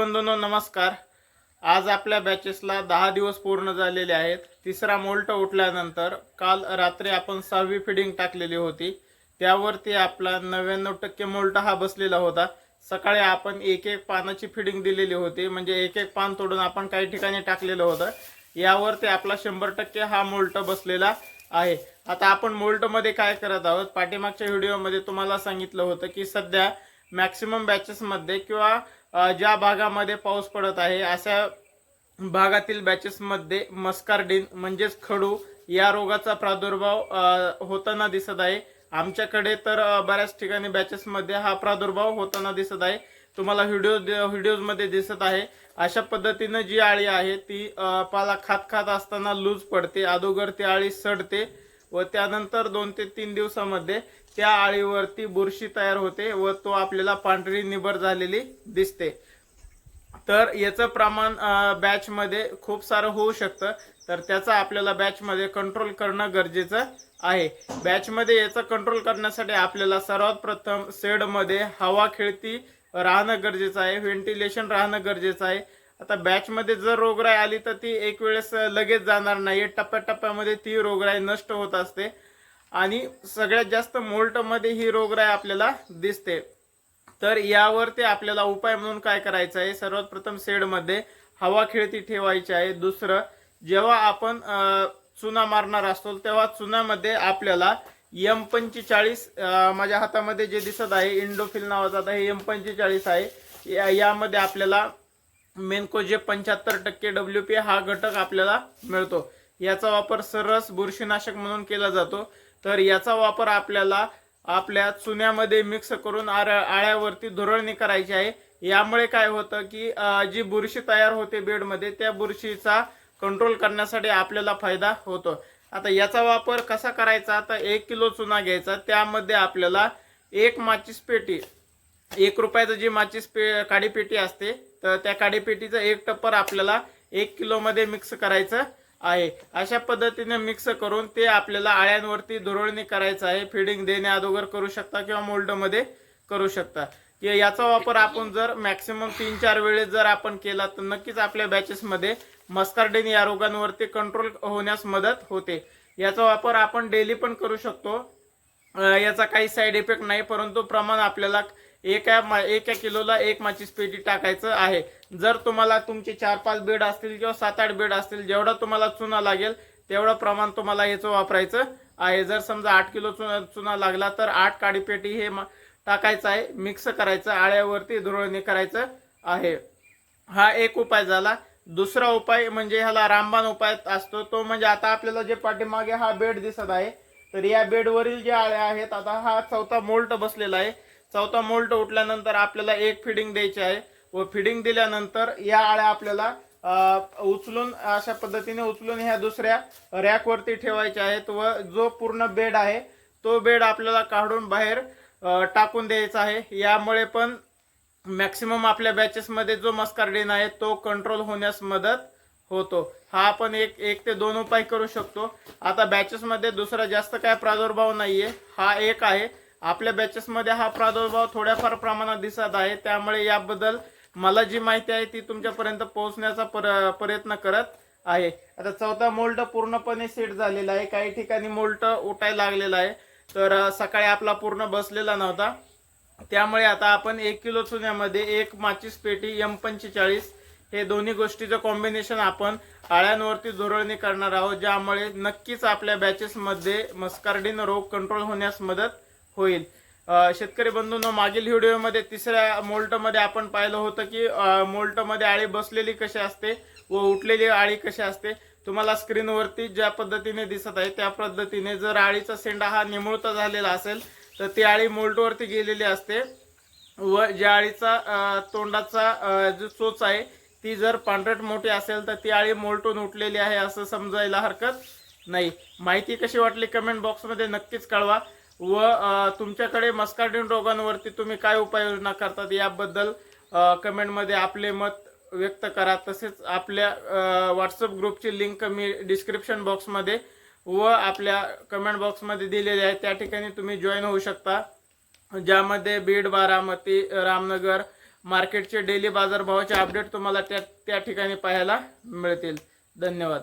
बंधूंनो नमस्कार. आज आपल्या बॅचेसला दहा दिवस पूर्ण झालेले आहेत. तिसरा मोल्ट उठल्यानंतर काल रात्री आपण सहावी फिडिंग टाकलेली होती. त्यावरती आपला नव्याण्णव टक्के मोल्ट हा बसलेला होता. सकाळी आपण एक एक पानाची फिडिंग दिलेली होती. म्हणजे एक एक पान तोडून आपण काही ठिकाणी टाकलेलं होतं. यावरती आपला शंभर टक्के हा मोल्ट बसलेला आहे. आता आपण मोल्टमध्ये काय करत आहोत? पाठीमागच्या व्हिडिओमध्ये तुम्हाला सांगितलं होतं की सध्या मॅक्सिमम बॅचेसमध्ये किंवा ज्या भागामध्ये पाऊस पडत आहे अशा भागातील बॅचेसमध्ये मस्कार्डिन म्हणजेच खडू या रोगाचा प्रादुर्भाव होताना दिसत आहे. आमच्याकडे तर बऱ्याच ठिकाणी बॅचेसमध्ये हा प्रादुर्भाव होताना दिसत आहे. तुम्हाला व्हिडिओ व्हिडिओजमध्ये दिसत आहे. अशा पद्धतीनं जी आळी आहे ती पाला खात खात असताना लूज पडते. अगोदर ती आळी सडते. व त्यानंतर दोन ते तीन दिवसामध्ये त्या आळीवरती बुरशी तयार होते व तो आपल्याला पांढरी निबर झालेली दिसते. तर याचं प्रमाण बॅचमध्ये खूप सारं होऊ शकतं. तर त्याचा आपल्याला बॅचमध्ये कंट्रोल करणं गरजेचं आहे. बॅचमध्ये याचा कंट्रोल करण्यासाठी आपल्याला सर्वात प्रथम सेडमध्ये हवा खेळती राहणं गरजेचं आहे. व्हेंटिलेशन राहणं गरजेचं आहे. आता बॅचमध्ये जर रोगराई आली तर ती एक वेळेस लगेच जाणार नाही टप्प्याटप्प्यामध्ये ती रोगराई नष्ट होत असते. आणि सगळ्यात जास्त मोल्टमध्ये ही रोगराई आपल्याला दिसते. तर यावरती आपल्याला उपाय म्हणून काय करायचं आहे? सर्वात प्रथम शेडमध्ये हवा खेळती ठेवायची आहे. दुसरं जेव्हा आपण चुना मारणार असतो तेव्हा चुनामध्ये आपल्याला एम पंचेचाळीस माझ्या हातामध्ये जे दिसत आहे इंडोफिल नावाचा आता हे एम पंचेचाळीस आहे. या- यामध्ये आपल्याला मेनको जे पंच्याहत्तर टक्के डब्ल्यू पी हा घटक आपल्याला मिळतो. याचा वापर सरस बुरशीनाशक म्हणून केला जातो. तर याचा वापर आपल्याला आपल्या चुन्यामध्ये मिक्स करून आर- आळ्यावरती धुरळणी करायची आहे. यामुळे काय होतं की जी बुरशी तयार होते बेडमध्ये त्या बुरशीचा कंट्रोल करण्यासाठी आपल्याला फायदा होतो. आता याचा वापर कसा करायचा? आता एक किलो चुना घ्यायचा. त्यामध्ये आपल्याला एक माचीस पेटी एक रुपयाचं जी माचीस पे काडीपेटी असते तर त्या काडीपेटीचं एक टप्पर आपल्याला एक किलोमध्ये मिक्स करायचं आहे. अशा पद्धतीने मिक्स करून ते आपल्याला आळ्यांवरती धुरळणी करायचं आहे. फिडिंग देण्या अगोदर करू शकता किंवा मोल्डमध्ये करू शकता. की याचा वापर आपण जर मॅक्सिमम तीन चार वेळेस जर आपण केला तर नक्कीच आपल्या बॅचेसमध्ये मस्कार्डेन या रोगांवरती कंट्रोल होण्यास मदत होते. याचा वापर आपण डेली पण करू शकतो. याचा काही साईड इफेक्ट नाही परंतु प्रमाण आपल्याला एका मा- एका किलोला एक माचीस पेटी टाकायचं आहे. जर तुम्हाला तुमचे चार पाच बेड असतील किंवा सात आठ बेड असतील जेवढा तुम्हाला चुना लागेल तेवढं प्रमाण तुम्हाला याचं वापरायचं आहे. जर समजा आठ किलो चुना चुना लागला तर आठ काडी पेटी हे टाकायचं आहे. मिक्स करायचं आळ्यावरती धुरळणी करायचं आहे. हा एक उपाय झाला. दुसरा उपाय म्हणजे ह्याला रामबाण उपाय असतो. तो म्हणजे आता आपल्याला जे पाठीमागे हा बेड दिसत आहे तर या बेडवरील जे आळ्या आहेत आता हा चौथा मोल्ट बसलेला आहे. चौथा मोल्ट उठल्यानंतर आपल्याला एक फिडिंग द्यायची आहे. व फिडिंग दिल्यानंतर या आळ्या आपल्याला उचलून अशा पद्धतीने उचलून ह्या दुसऱ्या रॅकवरती ठेवायच्या आहेत. व जो पूर्ण बेड आहे तो बेड आपल्याला काढून बाहेर टाकून द्यायचा आहे. यामुळे पण मॅक्सिमम आपल्या बॅचेसमध्ये जो मस्कार्डिन आहे तो कंट्रोल होण्यास मदत होतो. हा आपण एक एक ते दोन उपाय करू शकतो. आता बॅचेसमध्ये दुसरा जास्त काय प्रादुर्भाव नाहीये. हा एक आहे. आपल्या बॅचेसमध्ये हा प्रादुर्भाव थोड्याफार प्रमाणात दिसत आहे. त्यामुळे याबद्दल मला जी माहिती आहे ती तुमच्यापर्यंत पोहोचण्याचा पर- प्रयत्न करत आहे. आता चौथा मोल्ट पूर्णपणे सेट झालेला आहे. काही ठिकाणी मोल्ट उठायला लागलेला आहे. तर सकाळी आपला पूर्ण बसलेला नव्हता. त्यामुळे आता आपण एक किलो चुन्यामध्ये एक माचीस पेटी एम पंचेचाळीस हे दोन्ही गोष्टीचं कॉम्बिनेशन आपण आळ्यांवरती झुरळणी करणार आहोत ज्यामुळे नक्कीच आपल्या बॅचेसमध्ये मस्कार्डिन रोग कंट्रोल होण्यास मदत होईल. शेतकरी बंधूंनो मागील व्हिडिओमध्ये तिसऱ्या मोल्टमध्ये आपण पाहिलं होतं की मोल्टमध्ये आळी बसलेली कशी असते व उठलेली आळी कशी असते तुम्हाला स्क्रीनवरती ज्या पद्धतीने दिसत आहे त्या पद्धतीने जर आळीचा सेंडा हा निमुळता झालेला असेल तर ती आळी मोल्टवरती गेलेली असते व ज्या आळीचा तोंडाचा जो चोच आहे ती जर पांढरट मोठी असेल तर ती आळी मोलटून उठलेली आहे असं समजायला हरकत नाही. माहिती कशी वाटली कमेंट बॉक्समध्ये नक्कीच कळवा. व तुमच्याकडे मस्कार्डिन रोगांवरती तुम्ही काय उपाययोजना करतात याबद्दल कमेंटमध्ये आपले मत व्यक्त करा. तसेच आपल्या व्हॉट्सअप ग्रुपची लिंक मी डिस्क्रिप्शन बॉक्समध्ये व आपल्या कमेंट बॉक्समध्ये दिलेली आहे. त्या ठिकाणी तुम्ही जॉईन होऊ शकता. ज्यामध्ये बीड बारामती रामनगर मार्केटचे डेली बाजारभावाचे अपडेट तुम्हाला त्या त्या ठिकाणी पाहायला मिळतील. धन्यवाद.